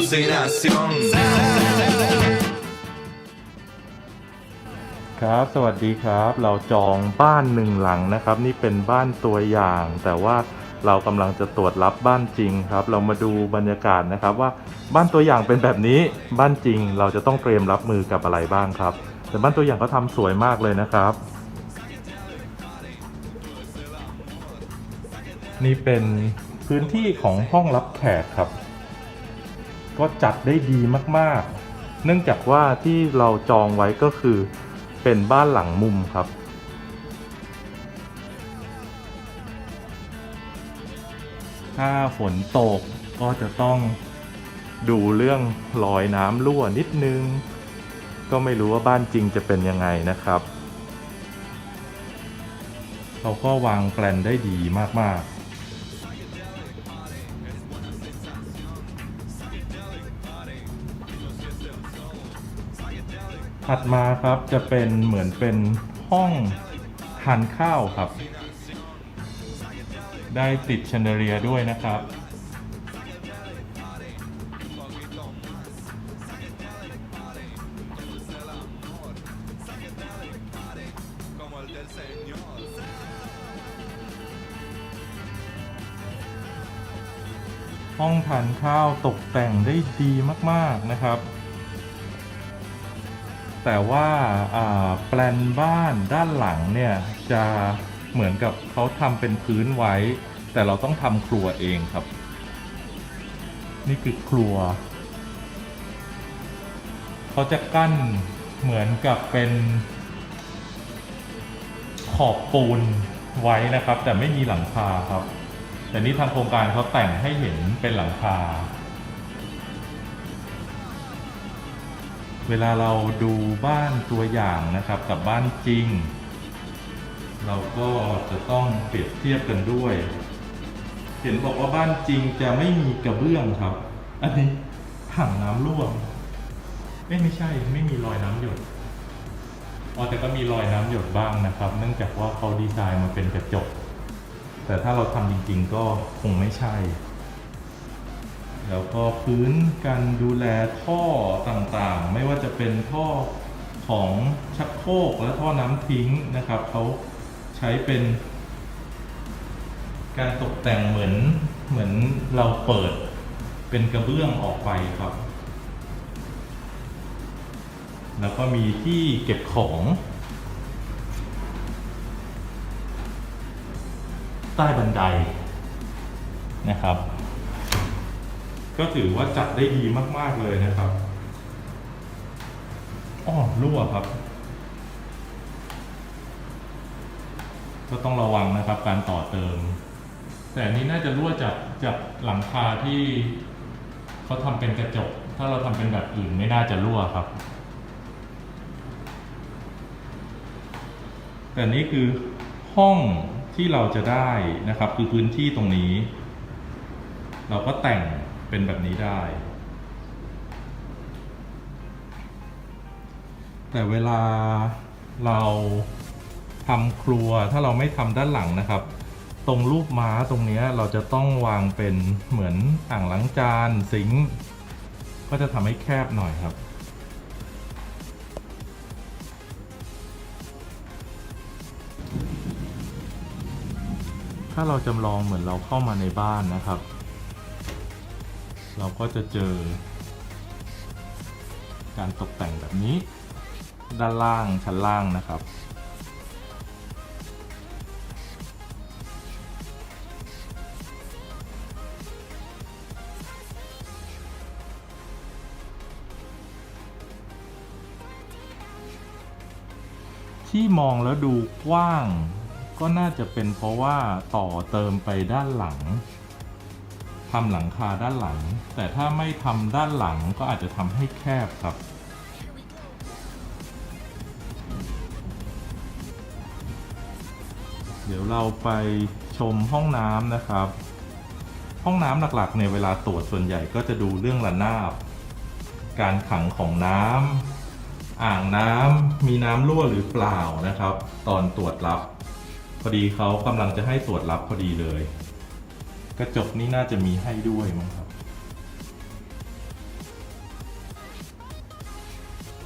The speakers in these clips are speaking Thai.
alucinación. ครับ สวัสดีครับ เราจองบ้านหนึ่งหลังนะครับ นี่เป็นบ้านตัวอย่าง แต่ว่าเรากำลังจะตรวจรับบ้านจริงครับ เรามาดูบรรยากาศนะครับ ว่าบ้านตัวอย่างเป็นแบบนี้ บ้านจริง เราจะต้องเตรียมรับมือกับอะไรบ้างครับ แต่บ้านตัวอย่างเขาทำสวยมากเลยนะครับ นี่เป็นพื้นที่ของห้องรับแขกครับ ก็จัดได้ดีมากๆ เนื่องจากว่าที่เราจองไว้ก็คือเป็นบ้านหลังมุมครับ ถ้าฝนตกก็จะต้องดูเรื่องรอยน้ำรั่วนิดนึง ก็ไม่รู้ว่าบ้านจริงจะเป็นยังไงนะครับ เขาก็วางแปลนได้ดีมาก ๆ ถัดมาครับจะเป็นเหมือนเป็นห้องทานข้าวครับ ได้ติดชนเดอเลียด้วยนะครับ ห้องทานข้าวตกแต่งได้ดีมาก ๆ นะครับ แต่ว่าแปลนบ้านด้านหลังเนี่ยจะเหมือนกับเขาทำเป็นพื้นไว้ แต่เราต้องทำครัวเองครับ นี่คือครัว เขาจะกั้นเหมือนกับเป็นขอบปูนไว้นะครับ แต่ไม่มีหลังคาครับ แต่นี่ทางโครงการเขาแต่งให้เห็นเป็นหลังคา เวลาเราดูบ้านตัวอย่างนะครับ กับบ้านจริง เราก็จะต้องเปรียบเทียบกันด้วย เห็นบอกว่าบ้านจริงจะไม่มีกระเบื้องครับ อันนี้ถังน้ำรั่วเอ้ยไม่ใช่ไม่มีรอยน้ำหยดอ๋อแต่ก็มีรอยน้ำหยดบ้างนะครับ เนื่องจากว่าเขาดีไซน์มาเป็นกระจก แต่ถ้าเราทำจริง ๆ ก็คงไม่ใช่ แล้วก็พื้นการดูแลท่อต่างๆ ไม่ว่าจะเป็นท่อของชักโครกและท่อน้ำทิ้งนะครับเขาใช้เป็น การตกแต่งเหมือนเหมือนเราเปิดเป็นกระเบื้องออกไปครับ แล้วก็มีที่เก็บของใต้บันไดนะครับ ก็ถือว่าจัดได้ดีมาก ๆ เลยนะครับอ้อรั่วครับ ก็ต้องระวังนะครับ การต่อเติม แต่อันนี้น่าจะรั่วจากจากหลังคาที่เขาทำเป็นกระจก ถ้าเราทำเป็นแบบอื่นไม่น่าจะรั่วครับ แต่นี่คือห้องที่เราจะได้นะครับ คือพื้นที่ตรงนี้ เราก็แต่ง เป็นแบบนี้ได้ แต่เวลาเราทำครัวถ้าเราไม่ทำด้านหลังนะครับ ตรงรูปม้าตรงนี้เราจะต้องวางเป็นเหมือนอ่างล้างจานซิงก็จะทำให้แคบหน่อยครับถ้าเราจำลองเหมือนเราเข้ามาในบ้านนะครับ เราก็จะเจอ การตกแต่งแบบนี้ ด้านล่างชั้นล่างนะครับ ที่มองแล้วดูกว้าง ก็น่าจะเป็นเพราะว่าต่อเติมไปด้านหลัง ทำหลังคาด้านหลัง แต่ถ้าไม่ทำด้านหลังก็อาจจะทำให้แคบครับ เดี๋ยวเราไปชมห้องน้ำนะครับ ห้องน้ำหลักๆในเวลาตรวจส่วนใหญ่ก็จะดูเรื่องระนาบ การขังของน้ำอ่างน้ำมีน้ำรั่วหรือเปล่านะครับ ตอนตรวจรับ พอดีเขากำลังจะให้ตรวจรับพอดีเลย กระจกนี่น่าจะมีให้ด้วยมั้งครับ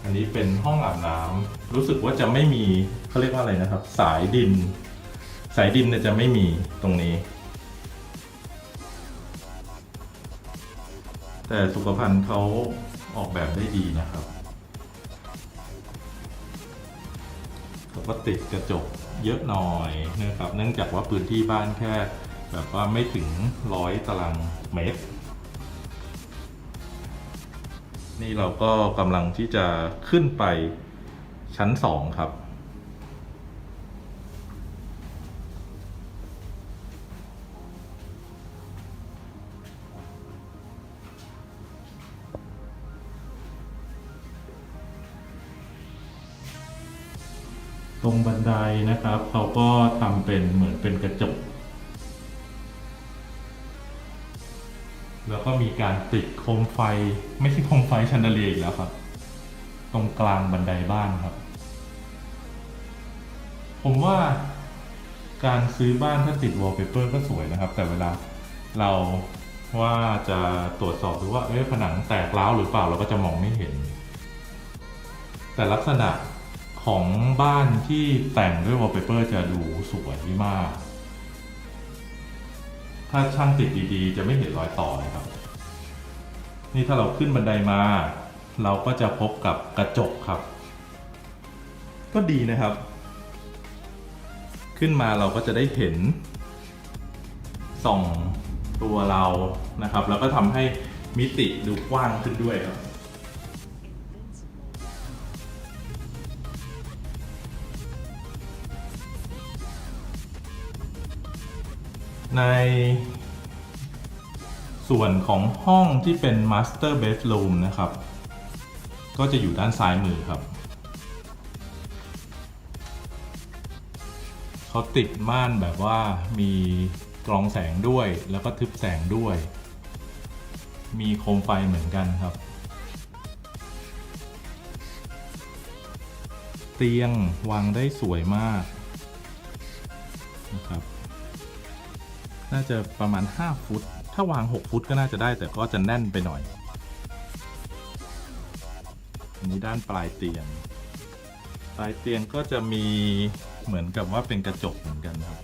อันนี้เป็นห้องอาบน้ำรู้สึกว่าจะไม่มีเขาเรียกว่าอะไรนะครับ สายดิน สายดินเนี่ยจะไม่มีตรงนี้ แต่สุขภัณฑ์เขาออกแบบได้ดีนะครับเขาก็ติดกระจกเยอะหน่อยนะครับ เนื่องจากว่าพื้นที่บ้านแค่ แบบว่าไม่ถึงร้อยตารางเมตร นี่เราก็กำลังที่จะขึ้นไปชั้นสองครับ ตรงบันไดนะครับ เขาก็ทำเป็นเหมือนเป็นกระจก ก็มีการติดโคมไฟ ไม่ใช่โคมไฟชันเดเลียร์อีกแล้วครับ ตรงกลางบันไดบ้านครับ ผมว่าการซื้อบ้านถ้าติดวอลเปเปอร์ก็สวยนะครับ แต่เวลาเราว่าจะตรวจสอบดูว่าเอ๊ะผนังแตกร้าวหรือเปล่าเราก็จะมองไม่เห็น แต่ลักษณะของบ้านที่แต่งด้วยวอลเปเปอร์จะดูสวยมาก ถ้าช่างติดดีๆ จะไม่เห็นรอยต่อเลยครับ นี่ถ้าเราขึ้นบันไดมา เราก็จะพบกับกระจกครับ ก็ดีนะครับ ขึ้นมาเราก็จะได้เห็นส่องตัวเรานะครับ แล้วก็ทำให้มิติดูกว้างขึ้นด้วยครับใน ส่วนของห้องที่เป็น Master Bedroom นะครับ ก็จะอยู่ด้านซ้ายมือครับ เขาติดม่านแบบว่ามีกรองแสงด้วยแล้วก็ทึบแสงด้วย มีโคมไฟเหมือนกันครับ เตียงวางได้สวยมากนะครับ น่าจะประมาณ 5 ฟุต ถ้าวาง 6 ฟุตก็น่าจะได้แต่ก็จะแน่นไปหน่อย อันนี้ด้านปลายเตียง ปลายเตียงก็จะมีเหมือนกับว่าเป็นกระจกเหมือนกันครับ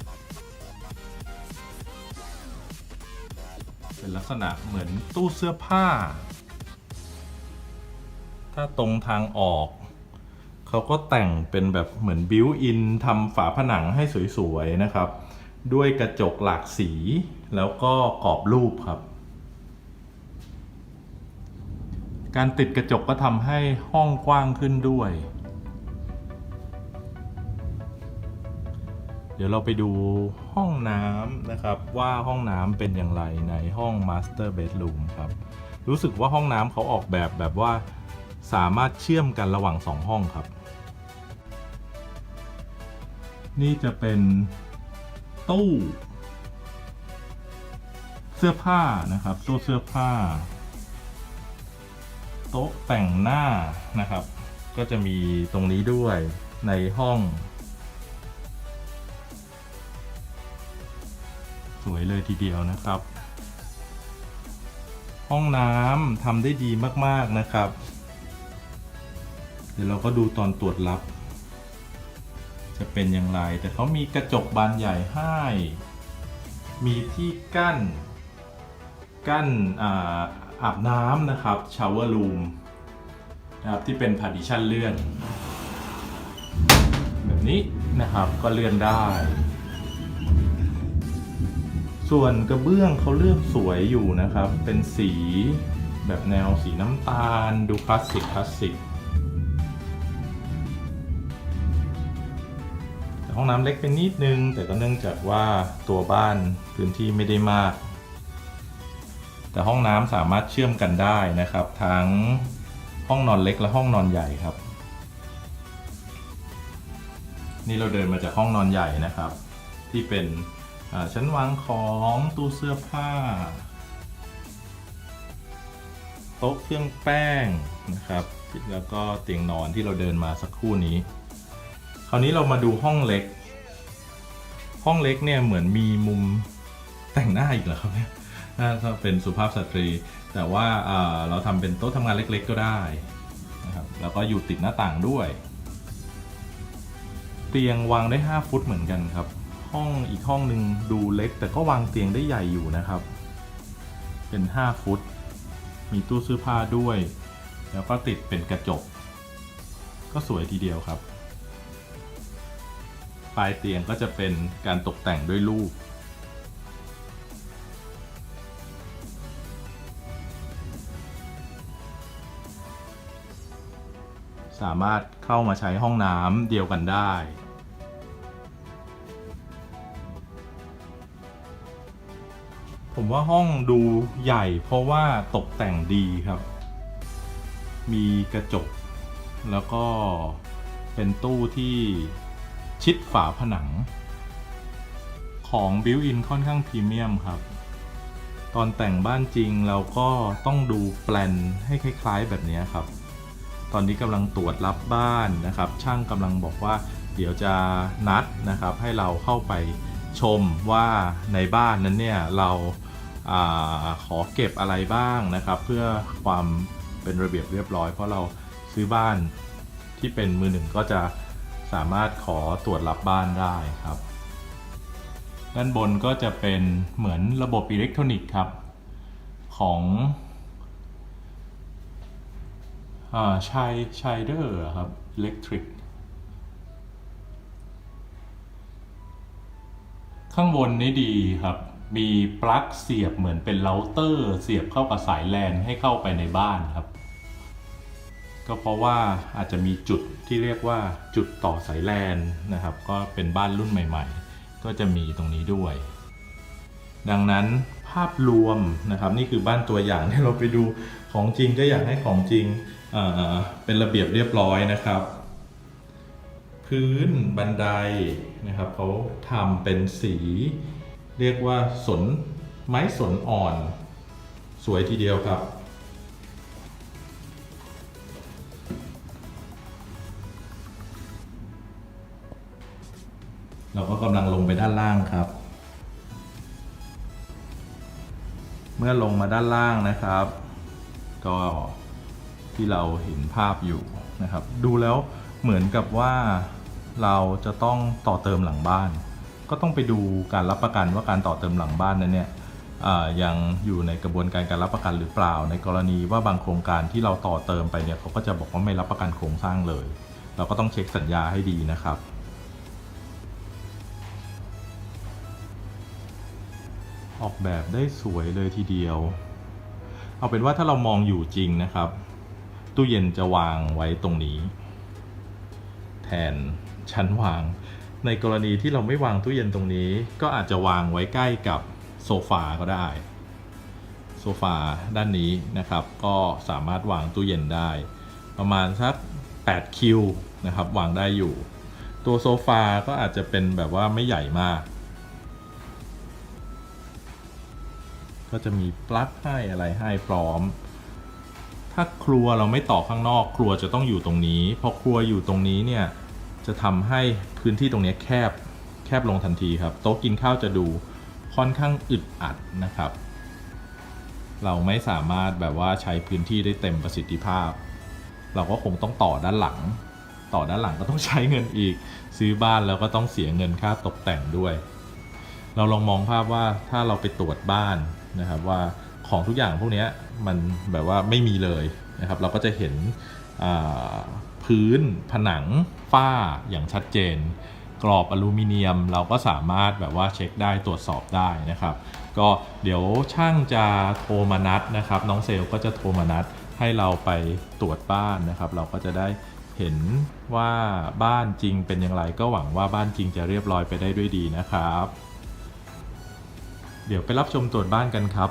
เป็นลักษณะเหมือนตู้เสื้อผ้า ถ้าตรงทางออก เขาก็แต่งเป็นแบบเหมือนบิวอินทำฝาผนังให้สวย ๆ นะครับ ด้วยกระจกหลากสี แล้วก็กรอบรูปครับ การติดกระจกก็ทำให้ห้องกว้างขึ้นด้วย เดี๋ยวเราไปดูห้องน้ำนะครับว่าห้องน้ำเป็นอย่างไรในห้อง Master Bedroom ครับ รู้สึกว่าห้องน้ำเขาออกแบบแบบว่าสามารถเชื่อมกันระหว่างสองห้องครับ นี่จะเป็นตู้ เสื้อผ้านะครับตู้เสื้อผ้า โต๊ะแต่งหน้านะครับ ก็จะมีตรงนี้ด้วยในห้อง สวยเลยทีเดียวนะครับ ห้องน้ำทำได้ดีมากๆนะครับ เดี๋ยวเราก็ดูตอนตรวจรับ จะเป็นอย่างไร แต่เขามีกระจกบานใหญ่ให้มีที่กั้น กั้นอาบน้ำนะครับชาวเวอร์รูมนะครับที่เป็นพาร์ติชันเลื่อนแบบนี้นะครับก็เลื่อนได้ ส่วนกระเบื้องเขาเลือกสวยอยู่นะครับ เป็นสีแบบแนวสีน้ำตาล ดูคลาสสิกคลาสสิกแต่ห้องน้ำเล็กเป็นนิดนึง แต่ก็เนื่องจากว่าตัวบ้านพื้นที่ไม่ได้มาก แต่ห้องน้ำสามารถเชื่อมกันได้นะครับ ทั้งห้องนอนเล็กและห้องนอนใหญ่ครับ นี่เราเดินมาจากห้องนอนใหญ่นะครับ ที่เป็นชั้นวางของตู้เสื้อผ้า โต๊ะเครื่องแป้งนะครับ แล้วก็เตียงนอนที่เราเดินมาสักครู่นี้ คราวนี้เรามาดูห้องเล็ก ห้องเล็กเนี่ยเหมือนมีมุมแต่งหน้าอีกเหรอครับเนี่ย ถ้าเป็นสุภาพสตรี แต่ว่าอ่าเราทำเป็นโต๊ะทำงานเล็กๆก็ได้นะครับแล้วก็อยู่ติดหน้าต่างด้วย เตียงวางได้ 5 ฟุตเหมือนกันครับ ห้องอีกห้องหนึ่งดูเล็ก แต่ก็วางเตียงได้ใหญ่อยู่นะครับ เป็น 5 ฟุต มีตู้เสื้อผ้าด้วย แล้วก็ติดเป็นกระจก ก็สวยทีเดียวครับ ปลายเตียงก็จะเป็นการตกแต่งด้วยรูป สามารถเข้ามาใช้ห้องน้ำเดียวกันได้ ผมว่าห้องดูใหญ่เพราะว่าตกแต่งดีครับ มีกระจก แล้วก็เป็นตู้ที่ชิดฝาผนัง ของบิวอินค่อนข้างพรีเมียมครับตอนแต่งบ้านจริงเราก็ต้องดูแปลนให้คล้าย ๆ แบบนี้ครับ ตอนนี้กำลังตรวจรับบ้านนะครับ ช่างกำลังบอกว่าเดี๋ยวจะนัดนะครับให้เราเข้าไปชมว่าในบ้านนั้นเนี่ยเราอาขอเก็บอะไรบ้างนะครับ เพื่อความเป็นระเบียบเรียบร้อย เพราะเราซื้อบ้านที่เป็นมือหนึ่งก็จะสามารถขอตรวจรับบ้านได้ครับ ด้านบนก็จะเป็นเหมือนระบบอิเล็กทรอนิกส์ครับ ของ อ่าชัยชัยเดอร์ครับอิเล็กทริกข้างบนนี่ดีครับ มีปลั๊กเสียบเหมือนเป็นเราเตอร์ เสียบเข้ากับสายแลนให้เข้าไปในบ้านครับ ก็เพราะว่าอาจจะมีจุดที่เรียกว่าจุดต่อสายแลนนะครับ ก็เป็นบ้านรุ่นใหม่ ๆ ก็จะมีตรงนี้ด้วย ดังนั้นภาพรวมนะครับ นี่คือบ้านตัวอย่างที่เราไปดูของจริงก็อยากให้ของจริง เป็นระเบียบเรียบร้อยนะครับ พื้นบันไดนะครับเขาทำเป็นสี เรียกว่าสนไม้สนอ่อน สวยทีเดียวครับเราก็กำลังลงไปด้านล่างครับ เมื่อลงมาด้านล่างนะครับ ก็ ที่เราเห็นภาพอยู่นะครับ ดูแล้วเหมือนกับว่าเราจะต้องต่อเติมหลังบ้าน ก็ต้องไปดูการรับประกันว่าการต่อเติมหลังบ้านนั้นเนี่ยยังอยู่ในกระบวนการการรับประกันหรือเปล่า ในกรณีว่าบางโครงการที่เราต่อเติมไปเนี่ยเขาก็จะบอกว่าไม่รับประกันโครงสร้างเลย เราก็ต้องเช็คสัญญาให้ดีนะครับออกแบบได้สวยเลยทีเดียว เอาเป็นว่าถ้าเรามองอยู่จริงนะครับ ตู้เย็นจะวางไว้ตรงนี้ แทนชั้นวาง ในกรณีที่เราไม่วางตู้เย็นตรงนี้ ก็อาจจะวางไว้ใกล้กับโซฟาก็ได้ โซฟาด้านนี้นะครับ ก็สามารถวางตู้เย็นได้ ประมาณสัก8คิวนะครับ วางได้อยู่ ตัวโซฟาก็อาจจะเป็นแบบว่าไม่ใหญ่มากก็จะมีปลั๊กให้อะไรให้พร้อม ถ้าครัวเราไม่ต่อข้างนอก ครัวจะต้องอยู่ตรงนี้พอครัวอยู่ตรงนี้เนี่ยจะทำให้พื้นที่ตรงนี้แคบแคบลงทันทีครับ โต๊ะกินข้าวจะดูค่อนข้างอึดอัดนะครับ เราไม่สามารถแบบว่าใช้พื้นที่ได้เต็มประสิทธิภาพ เราก็คงต้องต่อด้านหลัง ต่อด้านหลังก็ต้องใช้เงินอีก ซื้อบ้านแล้วก็ต้องเสียเงินค่าตกแต่งด้วย เราลองมองภาพว่าถ้าเราไปตรวจบ้านนะครับว่า ของทุกอย่างพวกนี้มันแบบว่าไม่มีเลยนะครับ เราก็จะเห็นพื้นผนังฝ้าอย่างชัดเจน กรอบอลูมิเนียม เราก็สามารถแบบว่าเช็คได้ตรวจสอบได้นะครับ ก็เดี๋ยวช่างจะโทรมานัดนะครับ น้องเซลก็จะโทรมานัดให้เราไปตรวจบ้านนะครับ เราก็จะได้เห็นว่าบ้านจริงเป็นอย่างไรก็หวังว่าบ้านจริงจะเรียบร้อยไปได้ด้วยดีนะครับ เดี๋ยวไปรับชมตรวจบ้านกันครับ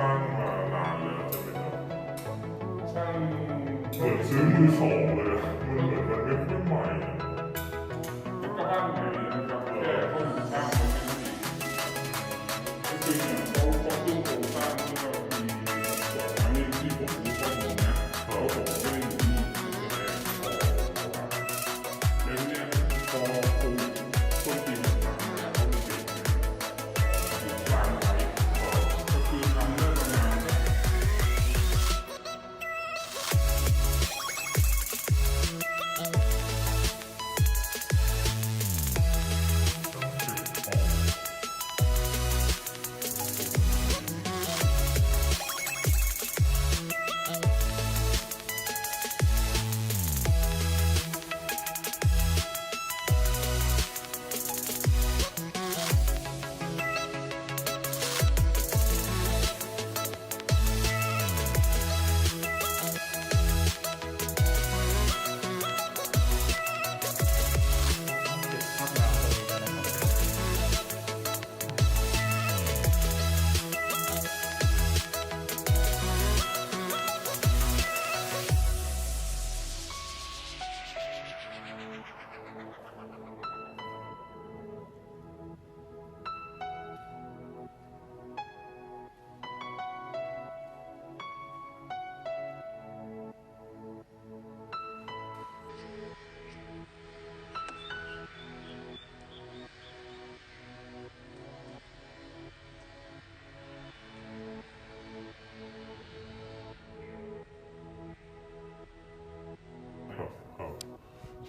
三，我真好。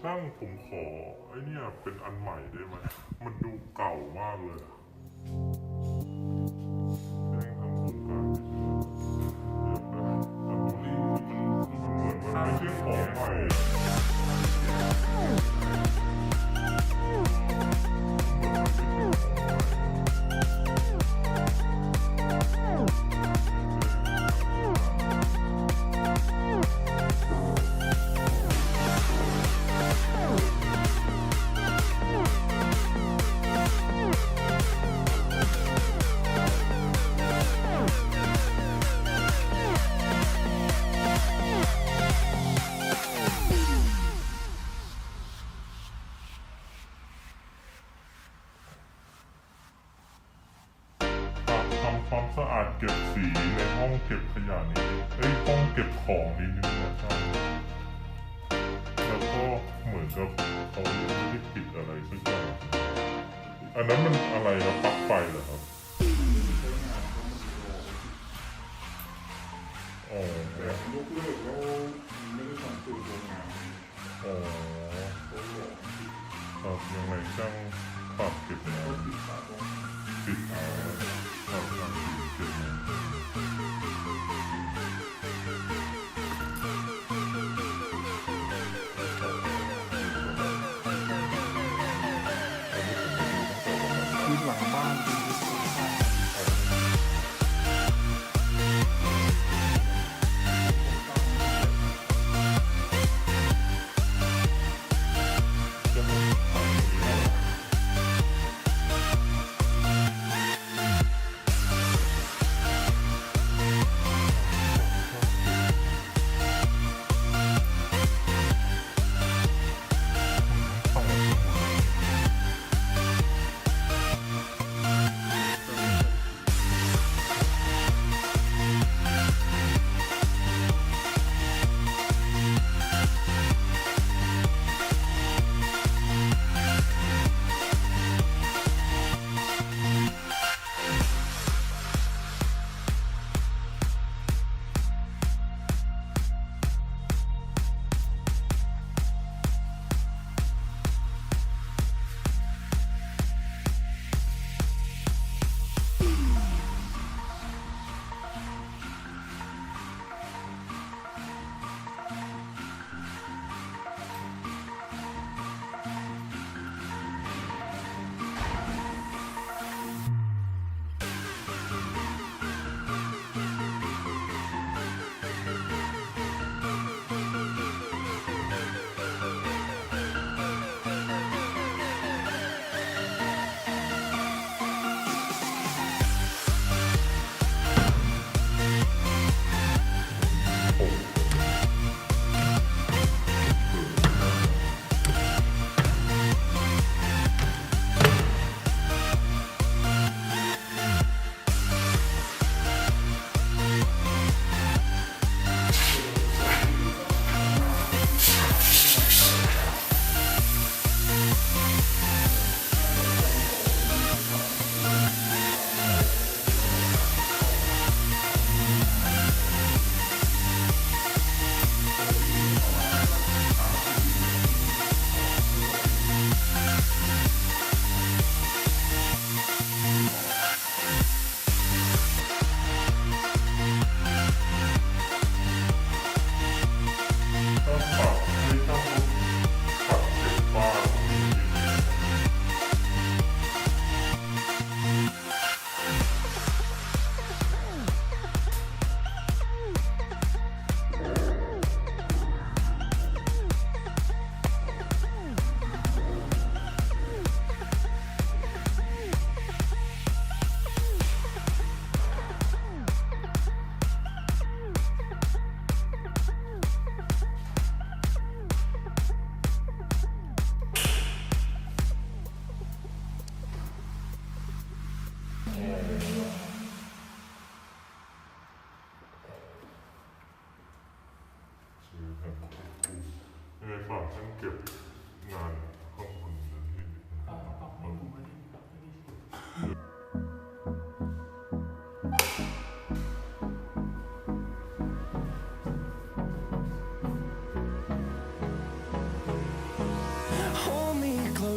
ช่างผมขอไอเนี่ยเป็นอันใหม่ได้ไหม มันดูเก่ามากเลย